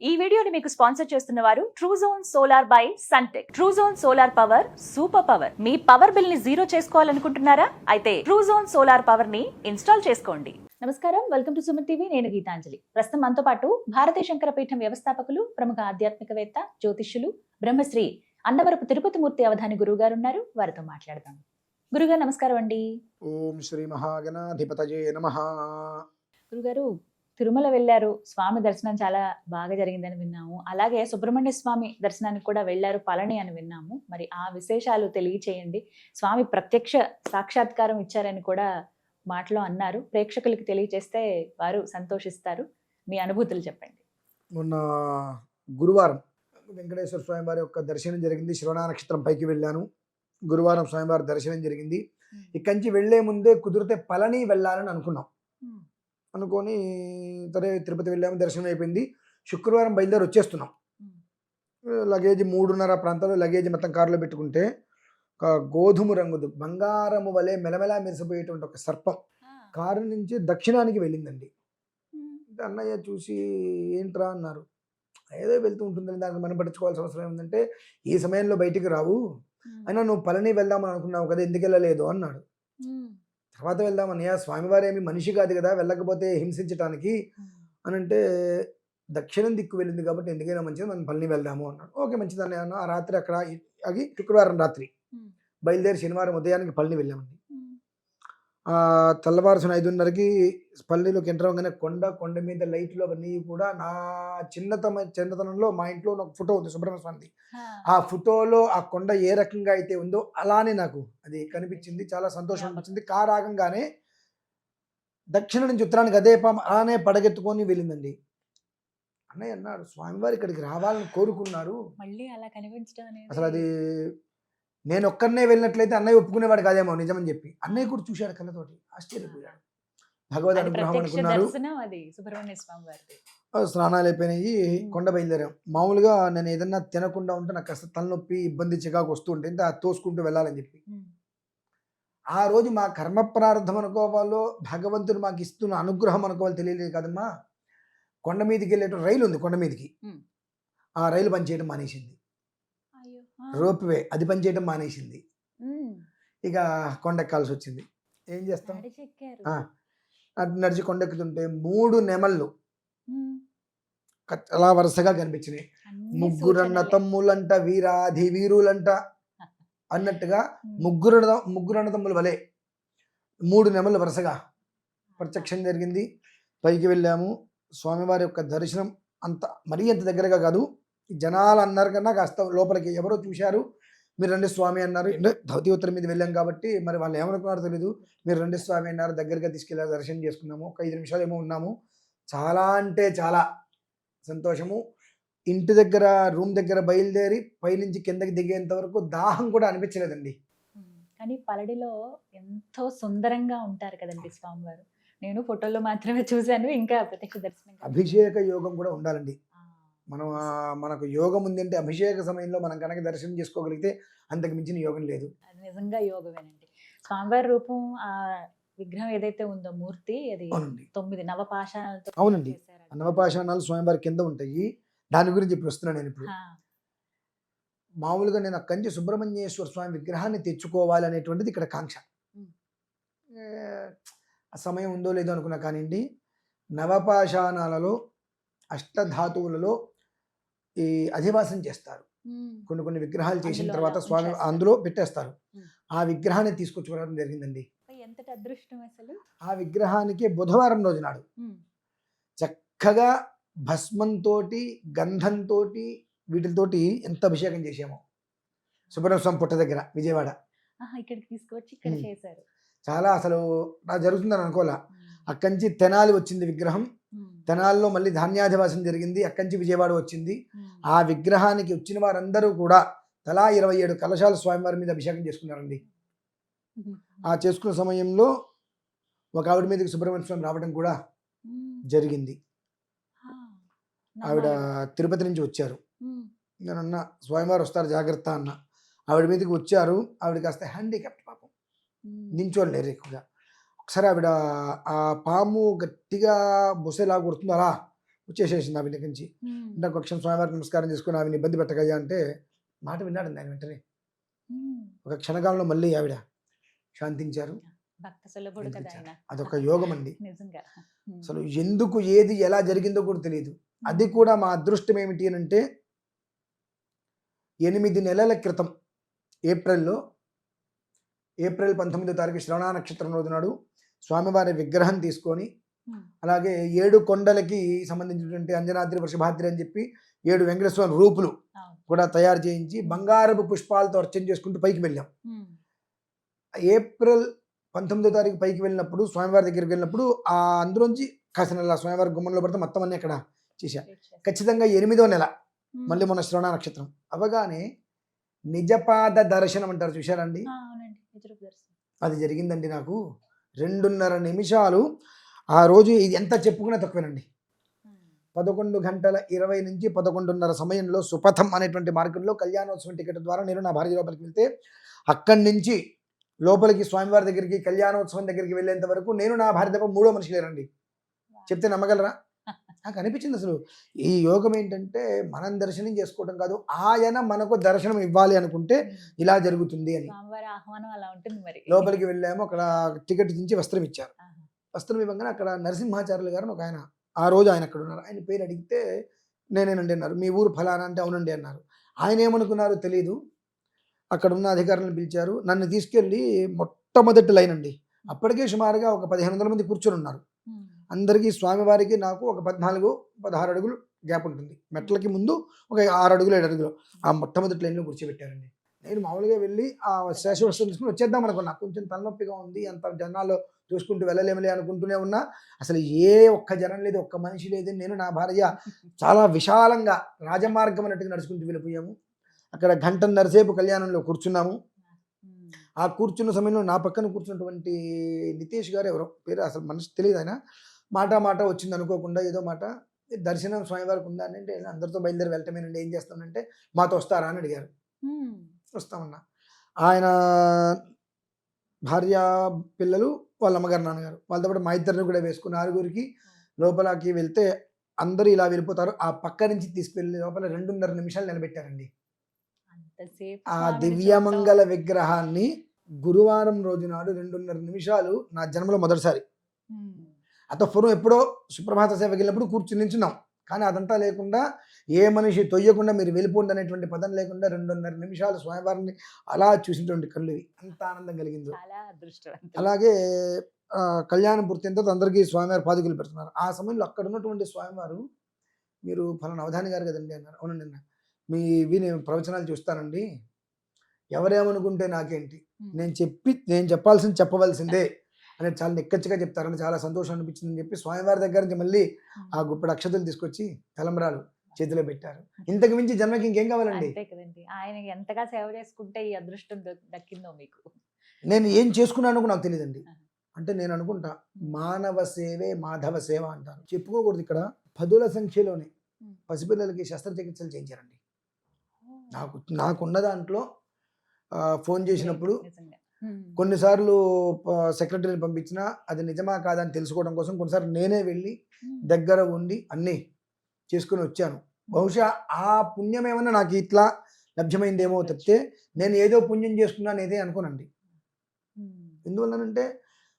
ఈ వీడియోని మీకు స్పాన్సర్ చేస్తున్న వారు Truzon solar by Suntek Truzon solar power super power me power బిల్ని జీరో చేసుకోవాలనుకుంటున్నారా? అయితే ట్రూజోన్ సోలార్ పవర్ని ఇన్స్టాల్ చేసుకోండి. నమస్కారం. వెల్కమ్ టు సుమన్ టీవీ నేను గీతాంజలి. ప్రస్తుతం మనతో పాటు భారతీయ శంకర పీఠం వ్యవస్థాపకులు ప్రముఖ ఆధ్యాత్మికవేత్త జ్యోతిష్యులు బ్రహ్మశ్రీ అన్నవరపు తిరుపతి మూర్తి అవధాని గురువు గారు ఉన్నారు. వారితో మాట్లాడదాం. గురుగారు నమస్కారం అండి. ఓం శ్రీ మహాగణాధిపతయే నమ. గురుగారు తిరుమల వెళ్ళారు. స్వామి దర్శనం చాలా బాగా జరిగిందని విన్నాము. అలాగే సుబ్రహ్మణ్య స్వామి దర్శనానికి కూడా వెళ్ళారు పళని అని విన్నాము. మరి ఆ విశేషాలు తెలియచేయండి. స్వామి ప్రత్యక్ష సాక్షాత్కారం ఇచ్చారని కూడా మాటలో అన్నారు. ప్రేక్షకులకి తెలియచేస్తే వారు సంతోషిస్తారు. మీ అనుభూతులు చెప్పండి. మొన్న గురువారం వెంకటేశ్వర స్వామి వారి యొక్క దర్శనం జరిగింది. శ్రవణ నక్షత్రం పైకి వెళ్ళాను. గురువారం స్వామివారి దర్శనం జరిగింది. ఇక్కడి నుంచి వెళ్ళే ముందే కుదిరితే పళని వెళ్ళాలని అనుకున్నాం. అనుకొని సరే తిరుపతి వెళ్ళాము దర్శనం అయిపోయింది. శుక్రవారం బయలుదేరి వచ్చేస్తున్నాం. లగేజ్ మూడున్నర ప్రాంతంలో లగేజ్ మొత్తం కారులో పెట్టుకుంటే ఒక గోధుమ రంగుది బంగారము వలె మెలమెలా మెరిసిపోయేటువంటి ఒక సర్పం కారు నుంచి దక్షిణానికి వెళ్ళిందండి. అన్నయ్య చూసి ఏంట్రా అన్నారు. ఏదో వెళ్తూ ఉంటుందని దానికి మనం పట్టించుకోవాల్సిన అవసరం ఏముందంటే ఈ సమయంలో బయటికి రావు. అయినా నువ్వు పళని వెళ్దామని అనుకున్నావు కదా ఎందుకు వెళ్ళలేదు? అన్నాడు. తర్వాత వెళ్దాం అన్నయ్య. స్వామివారు ఏమి మనిషి కాదు కదా వెళ్ళకపోతే హింసించడానికి అని అంటే దక్షిణం దిక్కు వెళ్ళింది కాబట్టి ఎందుకైనా మంచిది మనం పళని వెళ్దాము అన్నాడు. ఓకే మంచిది అన్నయ్య అన్న. ఆ రాత్రి అక్కడ ఆగి శుక్రవారం రాత్రి బయలుదేరి శనివారం ఉదయానికి పళని వెళ్ళామండి. ఆ తెల్లవారుసిన ఐదున్నరకి పల్లిలోకి ఎంటర్ అవ్వగానే కొండ కొండ మీద లైట్లు అవన్నీ కూడా నా చిన్నతమ చిన్నతనంలో మా ఇంట్లో ఒక ఫోటో ఉంది సుబ్రహ్మణ్య స్వామిది. ఆ ఫోటోలో ఆ కొండ ఏ రకంగా అయితే ఉందో అలానే నాకు అది కనిపించింది చాలా సంతోషం అనిపించింది. కారు ఆగంగానే దక్షిణ నుంచి ఉత్తరానికి అదే పాము అలానే పడగెత్తుకొని వెళ్ళిందండి. అన్నయ్య అన్నాడు స్వామివారు ఇక్కడికి రావాలని కోరుకున్నారు. మళ్ళీ అలా కనిపించడం అనేది అసలు అది నేను ఒక్కరినే వెళ్ళినట్లయితే అన్నయ్య ఒప్పుకునేవాడు కాదేమో నిజమని చెప్పి. అన్నయ్య కూడా చూశాడు కళ్ళతోటి ఆశ్చర్యపోయాడు. భగవద్ అనుగ్రహం అనుకున్నారు స్నానాలు అయిపోయినాయి కొండ బయలుదేరాం. మామూలుగా నేను ఏదన్నా తినకుండా ఉంటే నాకు కాస్త తలనొప్పి ఇబ్బంది చికాకు వస్తూ ఉంటుంది ఆ తోసుకుంటూ వెళ్ళాలని చెప్పి. ఆ రోజు మా కర్మ ప్రారంధం అనుకోవాలో భగవంతుడు మాకు ఇస్తున్న అనుగ్రహం అనుకోవాలి తెలియలేదు కదమ్మా. కొండ మీదకి వెళ్ళేట రైలు ఉంది కొండ మీదకి. ఆ రైలు పనిచేయడం మానేసింది. అయ్యో రోప్ వే అది పనిచేయడం మానేసింది. ఉమ్. ఇక కొండ ఎక్కాల్సి వచ్చింది ఏం చేస్తాం నడిచి కొండెక్కుతుంటే మూడు నెమళ్ళు అలా వరుసగా కనిపించినాయి. ముగ్గురన్న. తమ్ములంట వీరాధి వీరులంట అన్నట్టుగా. ముగ్గురు ముగ్గురు అన్నదమ్ముల వలె మూడు నెమలు వరుసగా. ప్రత్యక్షం జరిగింది. పైకి వెళ్ళాము. స్వామివారి యొక్క దర్శనం అంత మరీ అంత దగ్గరగా కాదు. జనాలు అన్నారు కన్నా కాస్త లోపలికి ఎవరో చూశారు మీరు రండి స్వామి అన్నారు. ధవతి ఉత్తరం మీద వెళ్ళాం కాబట్టి మరి వాళ్ళు ఏమనుకున్నారో తెలీదు. మీరు రండి స్వామి అన్నారు. దగ్గరగా తీసుకెళ్ళారు దర్శనం చేసుకున్నాము. ఒక ఐదు నిమిషాలు ఏమో ఉన్నాము. చాలా అంటే చాలా సంతోషము. ఇంటి దగ్గర రూమ్ దగ్గర బయలుదేరి పైనుంచి కిందకి దిగేంత వరకు దాహం కూడా అనిపించలేదండి. కానీ పలడిలో ఎంతో సుందరంగా ఉంటారు కదండి స్వామివారు. నేను ఫోటోలో మాత్రమే చూశాను ఇంకా ప్రత్యక్ష దర్శనం. అభిషేక యోగం కూడా ఉండాలండి. మనం మనకు యోగం ఉందంటే అభిషేక సమయంలో మనం కనుక దర్శనం చేసుకోగలిగితే అంతకు మించిన యోగం లేదు. అది నిజంగా యోగమేనండి. స్వామివారి రూపం ఆ విగ్రహం ఏదైతే ఉందో మూర్తి అది తొమ్మిది నవపాషాణాలతో అవునండి. చేశారంట. అన్నవపాషాణాలు స్వామివారి కింద ఉంటాయి. దాని గురించి ఇప్పుడు వస్తున్నాను నేను ఇప్పుడు. మామూలుగా నేను అక్కడి నుంచి సుబ్రహ్మణ్యేశ్వర స్వామి విగ్రహాన్ని తెచ్చుకోవాలి అనేటువంటిది ఇక్కడ కాంక్ష. సమయం ఉందో లేదో అనుకున్నా కానివ్వండి నవపాషాణాలలో అష్టధాతువులలో ఈ అధివాసం చేస్తారు. కొన్ని కొన్ని విగ్రహాలు చేసిన తర్వాత స్వామి. అందులో పెట్టేస్తారు. ఆ విగ్రహాన్ని తీసుకొచ్చుకోవడం జరిగిందండి ఆ విగ్రహానికి బుధవారం రోజు నాడు. చక్కగా భస్మంతో గంధంతో వీటితోటి ఎంత అభిషేకం చేసామో సుబ్రహ్మణ్య స్వామి పుట్ట దగ్గర విజయవాడ ఆహా, ఇక్కడికి తీసుకొచ్చి ఇక్కడ ఉమ్. చేశారు చాలా అసలు నా జరుగుతుందని అనుకోలే. అక్కడి నుంచి తెనాలి వచ్చింది విగ్రహం. తెనాలిలో మళ్ళీ ధాన్యాధివాసం జరిగింది అక్కడి నుంచి విజయవాడ వచ్చింది. ఆ విగ్రహానికి వచ్చిన వారందరూ కూడా తలా ఇరవై ఏడు కలశాలు స్వామివారి మీద అభిషేకం చేసుకున్నారండి. ఆ చేసుకున్న సమయంలో ఒక ఆవిడ మీదకి సుబ్రహ్మణ్య స్వామి రావడం కూడా. జరిగింది. ఆవిడ. తిరుపతి నుంచి వచ్చారు ఉమ్. నేను అన్న స్వామివారు వస్తారు జాగ్రత్త అన్న ఆవిడ మీదకి వచ్చారు ఆవిడ కాస్త హ్యాండిక్యాప్ట్ పాపం. నించోలేరు ఎక్కువగా ఒకసారి ఆవిడ ఆ పాము గట్టిగా బుసెలా కొడుతుంది అలా వచ్చేసేసింది ఆవిడ నుంచి. అంటే ఒక క్షణం స్వామివారికి నమస్కారం చేసుకుని ఆవిడ ఇబ్బంది పెట్టగయ్యా అంటే మాట విన్నాడండి ఆయన వెంటనే. ఒక క్షణకాలంలో మళ్ళీ ఆవిడ శాంతించారు. అదొక యోగం అండి. అసలు ఎందుకు ఏది ఎలా జరిగిందో కూడా తెలియదు. అది కూడా మా అదృష్టం ఏమిటి అని అంటే ఎనిమిది నెలల క్రితం ఏప్రిల్లో ఏప్రిల్ పంతొమ్మిదో తారీఖు శ్రవణ నక్షత్రం రోజు నాడు స్వామివారి విగ్రహం తీసుకొని. అలాగే ఏడు కొండలకి సంబంధించినటువంటి అంజనాద్రి వృషభాద్రి అని చెప్పి ఏడు వెంకటేశ్వర రూపులు. కూడా తయారు చేయించి బంగారపు పుష్పాలతో అర్చన చేసుకుంటూ పైకి వెళ్ళాం. ఏప్రిల్ పంతొమ్మిదో తారీఖు పైకి వెళ్ళినప్పుడు స్వామివారి దగ్గరికి వెళ్ళినప్పుడు ఆ అందులోంచి కాసిన నెల స్వామివారి గుమ్మంలో పడితే మొత్తం అన్ని అక్కడ చేశా ఖచ్చితంగా ఎనిమిదో నెల. మళ్ళీ మన శ్రవణ నక్షత్రం అవగానే నిజపాద దర్శనం అంటారు చూశారండి అది జరిగిందండి నాకు రెండున్నర నిమిషాలు. ఆ రోజు ఇది ఎంత చెప్పుకునే తక్కువేనండి. పదకొండు గంటల ఇరవై నుంచి పదకొండున్నర సమయంలో సుపథం అనేటువంటి మార్గంలో కళ్యాణోత్సవం టికెట్ ద్వారా నేను నా భార్య లోపలికి వెళ్తే అక్కడి నుంచి లోపలికి స్వామివారి దగ్గరికి కళ్యాణోత్సవం దగ్గరికి వెళ్ళేంత వరకు నేను నా భార్య తప్ప మూడో మనిషి లేరండి చెప్తే నమ్మగలరా? నాకు అనిపించింది అసలు. ఈ యోగం ఏంటంటే మనం దర్శనం చేసుకోవడం కాదు ఆయన మనకు దర్శనం ఇవ్వాలి అనుకుంటే. ఇలా జరుగుతుంది అని. లోపలికి వెళ్ళాము అక్కడ టికెట్ దించి వస్త్రం ఇచ్చారు. వస్త్రం ఇవ్వగానే అక్కడ నరసింహాచార్యులు గారు ఒక ఆయన ఆ రోజు ఆయన అక్కడ ఉన్నారు. ఆయన పేరు అడిగితే నేనేనండి అన్నారు. మీ ఊరు ఫలానా అంటే అవునండి అన్నారు. ఆయన ఏమనుకున్నారో తెలియదు అక్కడ ఉన్న అధికారులను పిలిచారు. నన్ను తీసుకెళ్ళి మొట్టమొదటి లైన్ అండి. అప్పటికే సుమారుగా ఒక పదిహేను వందల మంది కూర్చొని ఉన్నారు. అందరికీ స్వామివారికి నాకు ఒక పద్నాలుగు పదహారు అడుగులు గ్యాప్ ఉంటుంది. మెట్లకి ముందు ఒక ఆరు అడుగులు ఏడు అడుగులు. ఆ మొట్టమొదటి లైన్లో కూర్చోబెట్టారండి. నేను మామూలుగా వెళ్ళి ఆ శేషవస్త్రం తీసుకుని వచ్చేద్దాం అనుకున్నా. కొంచెం తలనొప్పిగా ఉంది అంత జనాల్లో చూసుకుంటూ వెళ్ళలేమలే అనుకుంటూనే ఉన్నా. అసలు ఏ ఒక్క జనం లేదు ఒక్క మనిషి లేదు. నేను నా భార్య చాలా విశాలంగా రాజమార్గం అన్నట్టుగా నడుచుకుంటూ వెళ్ళిపోయాము. అక్కడ గంటన్నరసేపు కళ్యాణంలో కూర్చున్నాము. ఆ కూర్చున్న సమయంలో నా పక్కన కూర్చున్నటువంటి నితేష్ గారు ఎవరో? పేరు అసలు మనసు తెలియదు ఆయన. మాట మాట వచ్చింది అనుకోకుండా ఏదో మాట దర్శనం స్వామివారికి ఉందా అని అంటే అందరితో బయలుదేరి వెళ్ళటమేనండి ఏం చేస్తానంటే మాతో వస్తారా? అని అడిగారు. వస్తామన్నా. ఆయన భార్య పిల్లలు వాళ్ళ అమ్మగారు నాన్నగారు వాళ్ళతో పాటు మా ఇద్దరిని కూడా వేసుకుని ఆరుగురికి లోపలకి వెళ్తే అందరూ ఇలా వెళ్ళిపోతారు. ఆ పక్క నుంచి తీసుకెళ్ళి లోపల రెండున్నర నిమిషాలు నిలబెట్టారండి. ఆ దివ్యమంగళ విగ్రహాన్ని గురువారం రోజు నాడు రెండున్నర నిమిషాలు నా జన్మలో మొదటిసారి. అత పూర్వం ఎప్పుడో సుప్రభాత సేవకి వెళ్ళినప్పుడు కూర్చుని నించున్నాం. కానీ అదంతా లేకుండా ఏ మనిషి తొయ్యకుండా మీరు వెళ్ళిపోండి అనేటువంటి పదం లేకుండా రెండున్నర నిమిషాలు స్వామివారిని అలా చూసినటువంటి కళ్ళు ఇవి. అంత ఆనందం కలిగింది. అలాగే కళ్యాణం పూర్తయిన తర్వాత అందరికీ స్వామివారి పాదుకలు పెడుతున్నారు. ఆ సమయంలో అక్కడ ఉన్నటువంటి స్వామివారు మీరు ఫలానా అవధాని గారు కదండి అన్నారు. అవునండి అన్న. మీ ఇవి నేను ప్రవచనాలు చూస్తానండి. ఎవరేమనుకుంటే నాకేంటి. నేను చెప్పి నేను చెప్పాల్సింది చెప్పవలసిందే. అని చాలా నిక్కచ్చిగా చెప్తారని చాలా సంతోషం అనిపించిందని చెప్పి స్వామివారి దగ్గర నుంచి మళ్ళీ ఆ గుప్పటి అక్షతలు తీసుకొచ్చి తలంబరాలు చేతిలో పెట్టారు. ఇంతకు మించి జన్మకి ఇంకేం కావాలండి? కదండి. ఆయన ఎంతగా సేవ చేసుకుంటే ఈ అదృష్టం దక్కిందో మీకు. నేను ఏం చేసుకున్నానో నాకు తెలియదండి అంటే నేను అనుకుంటా మానవ సేవే మాధవ సేవ అంటారు. చెప్పుకోకూడదు ఇక్కడ పదుల సంఖ్యలోనే. పసిపిల్లలకి శస్త్రచికిత్సలు చేయించారండి. నాకు నాకున్న దాంట్లో ఫోన్ చేసినప్పుడు. కొన్నిసార్లు సెక్రటరీని పంపించినా అది నిజమా కాదా అని తెలుసుకోవడం కోసం కొన్నిసార్లు నేనే వెళ్ళి. దగ్గర ఉండి అన్నీ చేసుకుని వచ్చాను బహుశా ఆ పుణ్యం ఏమన్నా నాకు ఇట్లా లభ్యమైందేమో తప్పితే నేను ఏదో పుణ్యం చేసుకున్నాను ఏదే అనుకోనండి. ఎందువల్లనంటే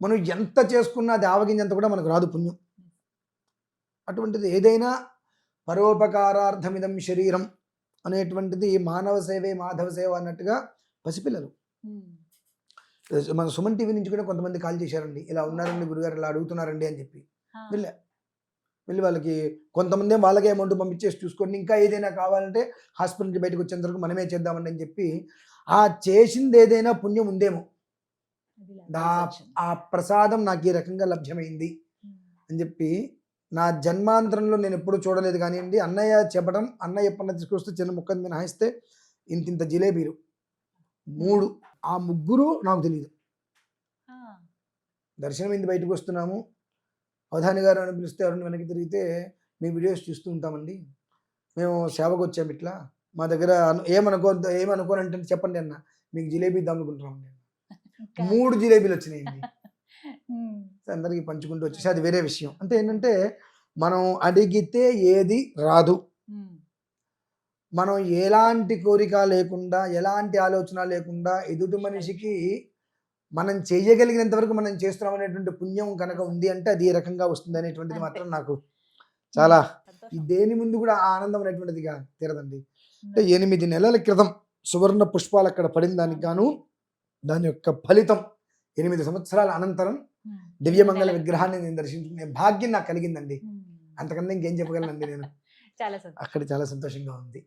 మనం ఎంత చేసుకున్నా అది ఆవగింజంత కూడా మనకు రాదు పుణ్యం అటువంటిది ఏదైనా పరోపకారార్థమిదం శరీరం అనేటువంటిది మానవ సేవే మాధవ సేవ అన్నట్టుగా పసిపిల్లలు. మన సుమన్ టీవీ నుంచి కూడా కొంతమంది కాల్ చేశారండి ఇలా ఉన్నారండి గురుగారు ఇలా అడుగుతున్నారండి అని చెప్పి. వెళ్ళా వెళ్ళి వాళ్ళకి కొంతమంది వాళ్ళకే అమౌంట్ పంపించేసి చూసుకోండి ఇంకా ఏదైనా కావాలంటే హాస్పిటల్ నుంచి బయటకు వచ్చేంత వరకు మనమే చేద్దామండి అని చెప్పి ఆ చేసింది ఏదైనా పుణ్యం ఉందేమో. ఆ ప్రసాదం నాకు ఈ రకంగా లభ్యమైంది. అని చెప్పి నా జన్మాంతరంలో నేను ఎప్పుడు చూడలేదు కానివ్వండి అన్నయ్య చెప్పడం అన్నయ్య ఎప్పుడన్నా తీసుకొస్తే చిన్న ముక్క మినహాయిస్తే ఇంత ఇంత జిలేబీలు మూడు. ఆ ముగ్గురు నాకు తెలియదు. దర్శనం ఇంది బయటకు వస్తున్నాము. అవధాని గారు అని పిలిస్తే ఎవరిని వెనక్కి తిరిగితే మీ వీడియోస్ చూస్తూ ఉంటామండి. మేము సేవకు వచ్చాము ఇట్లా. మా దగ్గర ఏమనుకో ఏమనుకోనంటే చెప్పండి అన్న. మీకు జిలేబీ ఇంకా- మూడు జిలేబీలు వచ్చినాయండి. అందరికీ పంచుకుంటూ వచ్చేసి అది వేరే విషయం. అంటే ఏంటంటే మనం అడిగితే ఏది రాదు. మనం ఎలాంటి కోరిక లేకుండా ఎలాంటి ఆలోచన లేకుండా ఎదుటి మనిషికి మనం చేయగలిగినంత వరకు మనం చేస్తున్నాం అనేటువంటి పుణ్యం కనుక ఉంది అంటే అది ఏ రకంగా వస్తుంది అనేటువంటిది. మాత్రం నాకు చాలా. దేని ముందు కూడా ఆనందం అనేటువంటిదిగా తీరదండి అంటే ఎనిమిది నెలల క్రితం సువర్ణ పుష్పాలు అక్కడ పడిన దానికి గాను దాని యొక్క ఫలితం ఎనిమిది సంవత్సరాల అనంతరం. దివ్యమంగళ. విగ్రహాన్ని నేను దర్శించుకునే భాగ్యం నాకు కలిగిందండి. అంతకన్నా ఇంకేం చెప్పగలనండి నేను చాలా అక్కడ చాలా సంతోషంగా ఉంది.